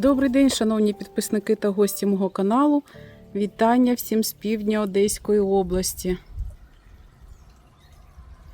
Добрий день, шановні підписники та гості мого каналу. Вітання всім з півдня Одеської області.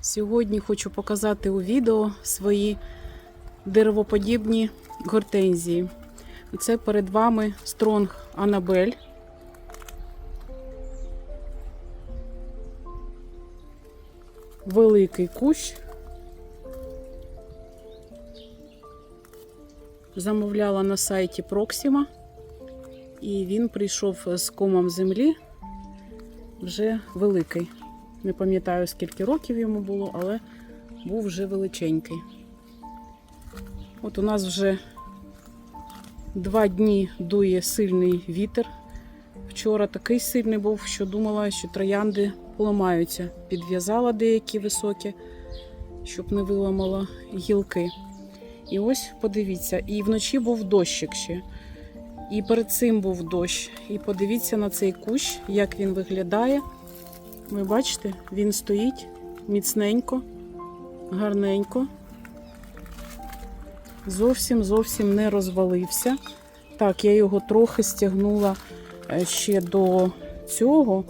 Сьогодні хочу показати у відео свої деревоподібні гортензії. Це перед вами Стронг Анабель. Великий кущ. Замовляла на сайті Proxima. І він прийшов з комом землі вже великий. Не пам'ятаю, скільки років йому було, але був вже величенький. От у нас вже два дні дує сильний вітер. Вчора такий сильний був, що думала, що троянди поламаються. Підв'язала деякі високі, щоб не виламала гілки. І ось подивіться, і вночі був дощик ще. І перед цим був дощ. І подивіться на цей кущ, як він виглядає. Ви бачите, він стоїть міцненько, гарненько. Зовсім зовсім не розвалився. Так, я його трохи стягнула е, ще до цього.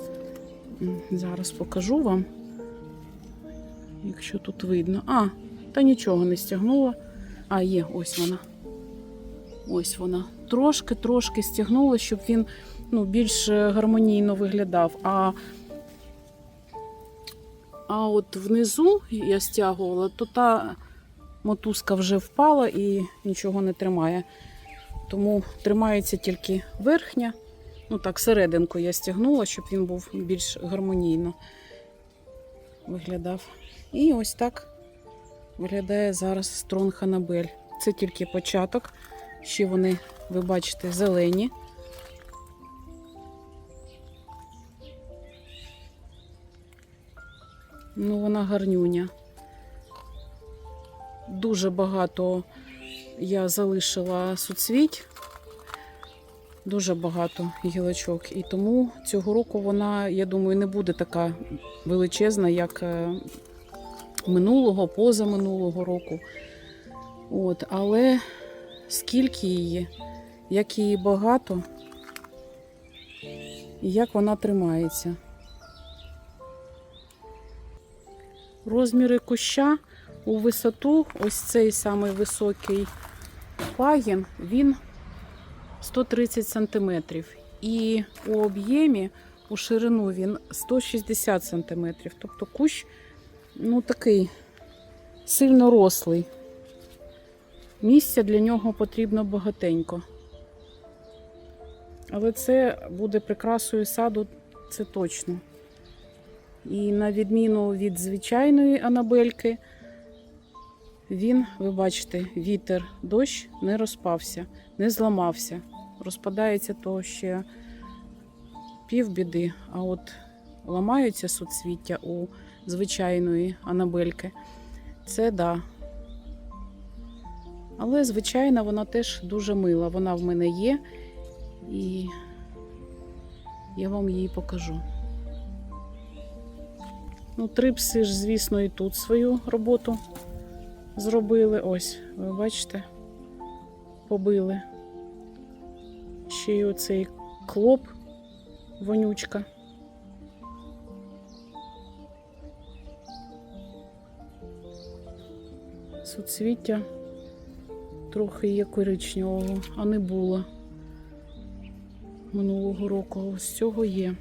Зараз покажу вам, якщо тут видно. А, та нічого не стягнула. А, є, ось вона. Ось вона. Трошки-трошки стягнула, щоб він ну, більш е, гармонійно виглядав. А, а от внизу я стягувала, то та мотузка вже впала і нічого не тримає. Тому тримається тільки верхня. Ну так, серединку я стягнула, щоб він був більш гармонійно виглядав. І ось так виглядає зараз Стронг Анабель. Це тільки початок. Ще вони, ви бачите, зелені. Ну, вона гарнюня. Дуже багато я залишила суцвіть, дуже багато гілочок. І тому цього року вона, я думаю, не буде така величезна, як е, минулого, позаминулого року. От, але скільки її, як її багато, і як вона тримається. Розміри куща у висоту, ось цей самий високий пагін, він 130 см. І у об'ємі, у ширину він 160 см. Тобто кущ ну, такий сильно рослий. Місця для нього потрібно багатенько. Але це буде прикрасою саду, це точно. І на відміну від звичайної анабельки, він, ви бачите, вітер, дощ не розпався, не зламався. Розпадається то ще півбіди, а от ламаються суцвіття у звичайної анабельки. Це да. Але, звичайно, вона теж дуже мила. Вона в мене є, і я вам її покажу. Ну, трипси ж, звісно, і тут свою роботу зробили. Ось, ви бачите, побили. Ще й оцей клоп, вонючка. Суцвіття трохи є коричневого, а не було минулого року. Ось цього є.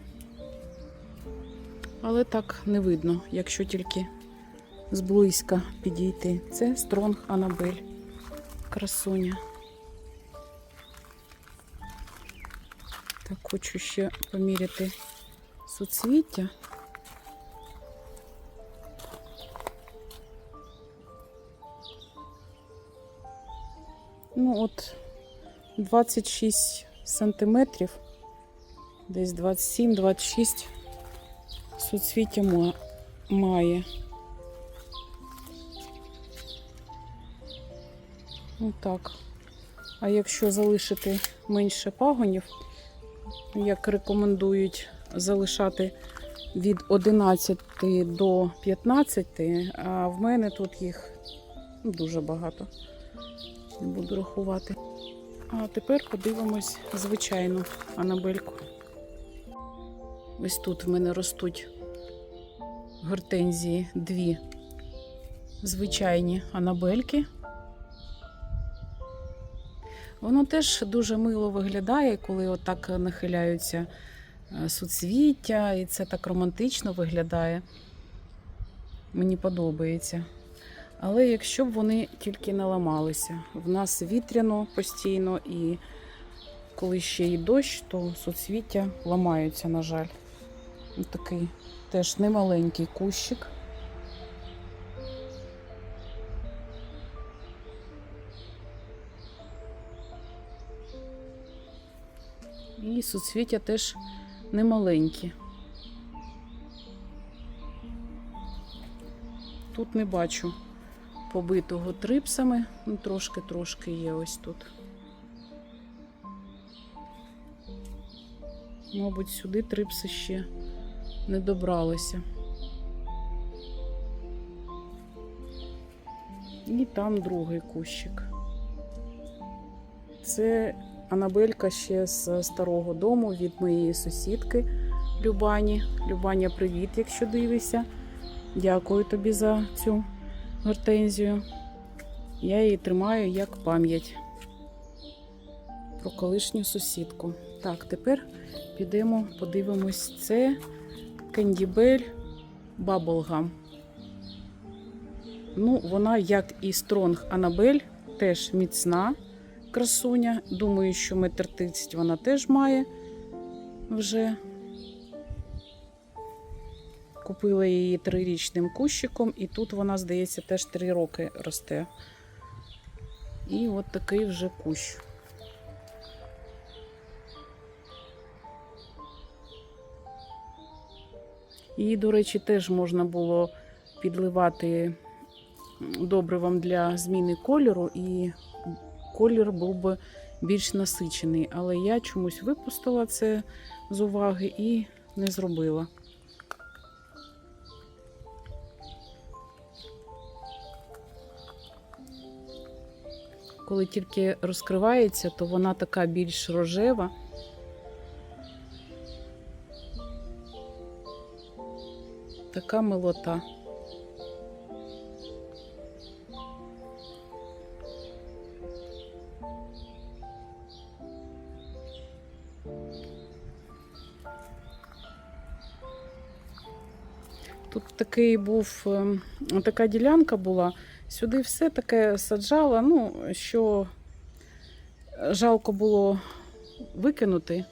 Але так не видно, якщо тільки зблизька підійти. Це Стронг Анабель. Красуня. Так, хочу ще поміряти суцвіття. Ну, от 26 сантиметрів, десь 27-26 суцвіття ма- має. Отак. А якщо залишити менше пагонів, як рекомендують залишати від 11 до 15, а в мене тут їх ну, дуже багато. Не буду рахувати. А тепер подивимось звичайну анабельку. Ось тут в мене ростуть гортензії дві звичайні анабельки. Воно теж дуже мило виглядає, коли отак нахиляються е, суцвіття, і це так романтично виглядає. Мені подобається. Але якщо б вони тільки не ламалися, в нас вітряно постійно, і коли ще й дощ, то суцвіття ламаються, на жаль. Ось Такий теж немаленький кущик. І суцвіття теж немаленькі. Тут не бачу побитого трипсами, ну трошки-трошки є ось тут. Мабуть, сюди трипси ще не добралися. І там другий кущик. Це Анабелька ще з старого дому від моєї сусідки Любані. Любаня, привіт, якщо дивишся. Дякую тобі за цю гортензію. Я її тримаю як пам'ять про колишню сусідку. Так, тепер підемо, подивимось. Це Кендібель Bubblegum. Ну, вона, як і Стронг Анабель, теж міцна красуня. Думаю, що метр тридцять вона теж має вже. Купила її трирічним кущиком, і тут вона, здається, теж три роки росте. І от такий вже кущ. Її, до речі, теж можна було підливати добривом для зміни кольору, і колір був би більш насичений. Але я чомусь випустила це з уваги і не зробила. Коли тільки розкривається, то вона така більш рожева. Така милота. Тут такий був, ем, така ділянка була. Сюди все таке саджала, ну, що жалко було викинути,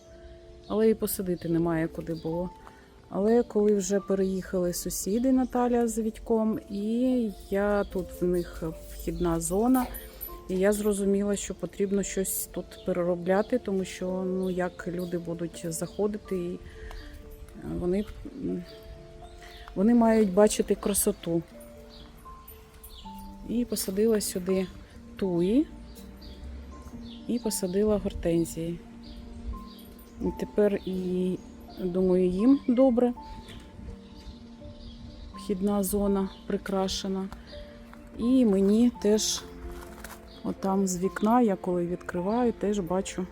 але і посадити немає куди було. Але коли вже переїхали сусіди Наталя з Вітьком, і я тут в них вхідна зона, і я зрозуміла, що потрібно щось тут переробляти, тому що ну як люди будуть заходити, і вони, вони мають бачити красоту. І посадила сюди туї і посадила гортензії. І тепер і думаю, їм добре. Вхідна зона прикрашена. І мені теж, отам з вікна, я коли відкриваю, теж бачу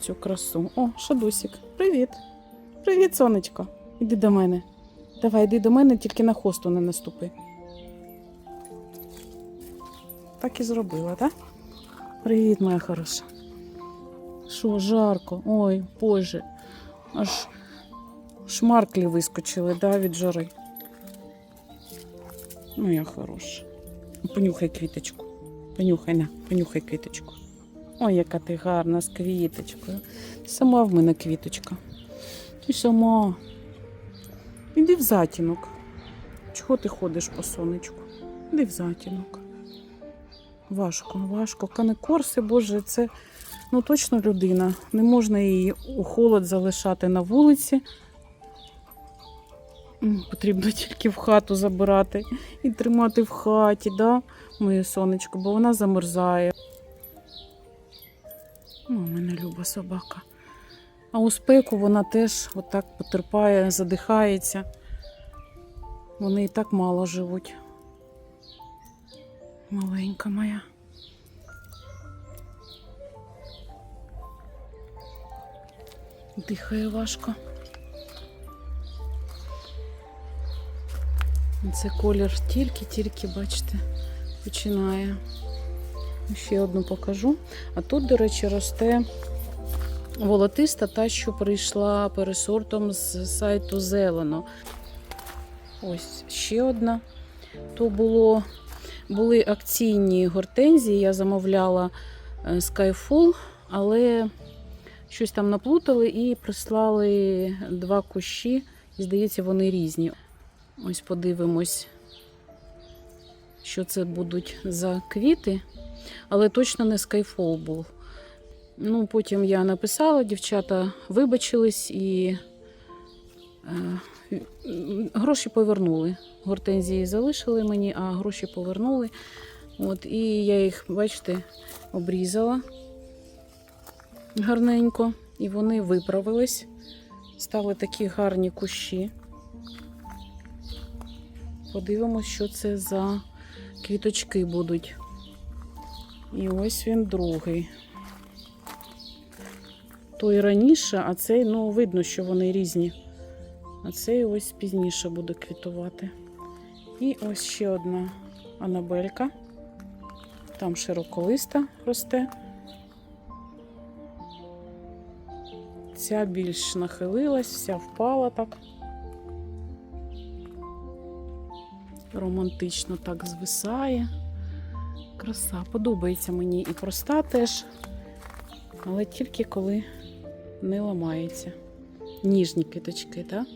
цю красу. О, Шадусік, привіт! Привіт, сонечко! Іди до мене. Давай, йди до мене, тільки на хосту не наступи. Так і зробила, так? Привіт, моя хороша. Що, жарко? Ой, боже. Аж шмарклі вискочили, да, від жари. Моя хороша. Понюхай квіточку. Понюхай на, понюхай квіточку. Ой, яка ти гарна з квіточкою. Сама в мене квіточка. Ти сама. Іди в затінок. Чого ти ходиш по сонечку? Іди в затінок. Важко, важко. Канекорси, боже, це ну точно людина. Не можна її у холод залишати на вулиці. Потрібно тільки в хату забирати і тримати в хаті, да, моє сонечко, бо вона замерзає. О, у мене люба собака. А у спеку вона теж отак потерпає, задихається. Вони і так мало живуть. Маленька моя. Дихає важко. Це колір тільки-тільки, бачите, починає. Ще одну покажу. А тут, до речі, росте волотиста, та, що прийшла пересортом з сайту Зелено. Ось ще одна. То було, були акційні гортензії, я замовляла е, Skyfall, але щось там наплутали і прислали два кущі. І, здається, вони різні. Ось подивимось, що це будуть за квіти, але точно не Skyfall був. Ну, потім я написала, дівчата вибачились і е, гроші повернули. Гортензії залишили мені, а гроші повернули. От, і я їх, бачите, обрізала гарненько, і вони виправились. Стали такі гарні кущі. Подивимось, що це за квіточки будуть. І ось він другий. Той раніше, а цей, ну, видно, що вони різні. А цей ось пізніше буде квітувати. І ось ще одна анабелька. Там широколиста росте. Ця більш нахилилась, вся впала так. Романтично так звисає. Краса. Подобається мені і проста теж, але тільки коли не ламається. Ніжні квіточки, так?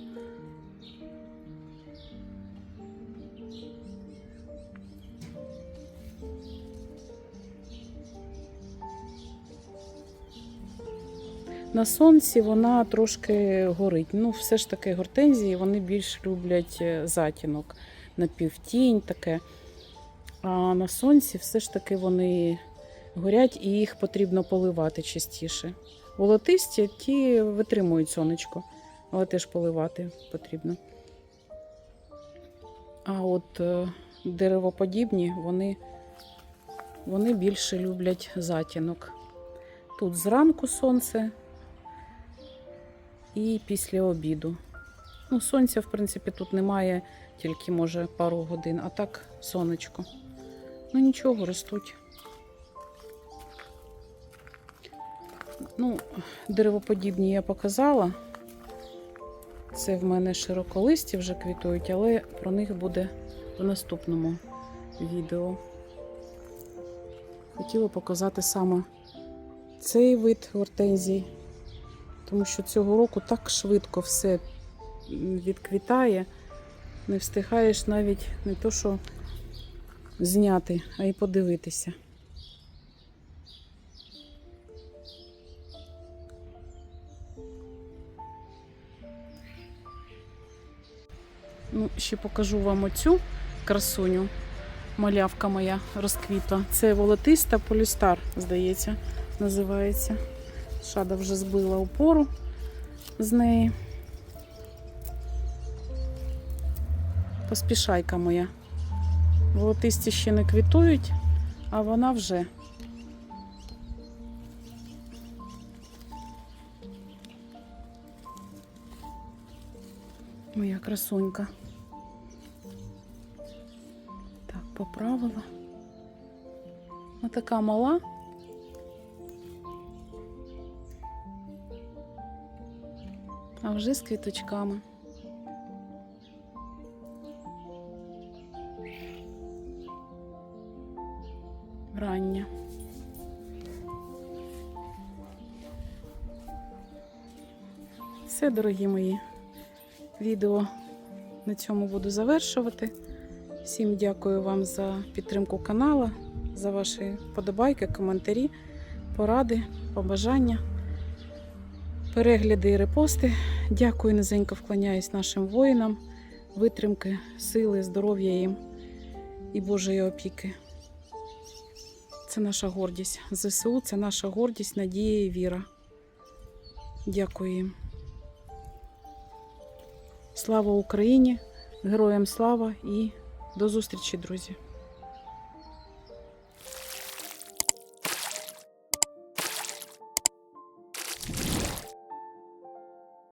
На сонці вона трошки горить. Ну, все ж таки гортензії вони більш люблять е, затінок, напівтінь таке. А на сонці все ж таки вони горять і їх потрібно поливати частіше. Волотисті ті витримують сонечко, але теж поливати потрібно. А от е, деревоподібні вони, вони більше люблять затінок. Тут зранку сонце і після обіду. Ну, сонця, в принципі, тут немає, тільки може пару годин, а так сонечко. Ну нічого, ростуть. Ну, деревоподібні я показала. Це в мене широколисті вже квітують, але про них буде в наступному відео. Хотіла показати саме цей вид гортензій, тому що цього року так швидко все відквітає, не встигаєш навіть не то, що зняти, а й подивитися. Ну, ще покажу вам оцю красуню. Малявка моя розквітла. Це волотиста полістар, здається, називається. Шада вже збила опору з неї. Поспішайка моя. Волотисті ще не квітують, а вона вже. Моя красунька. Так, поправила. Вона така мала. А вже з квіточками. Рання. Все, дорогі мої, відео на цьому буду завершувати. Всім дякую вам за підтримку каналу, за ваші подобайки, коментарі, поради, побажання, перегляди і репости. Дякую, низенько вклоняюсь нашим воїнам, витримки, сили, здоров'я їм і Божої опіки. Це наша гордість. ЗСУ це наша гордість, надія і віра. Дякую їм. Слава Україні! Героям слава і до зустрічі, друзі!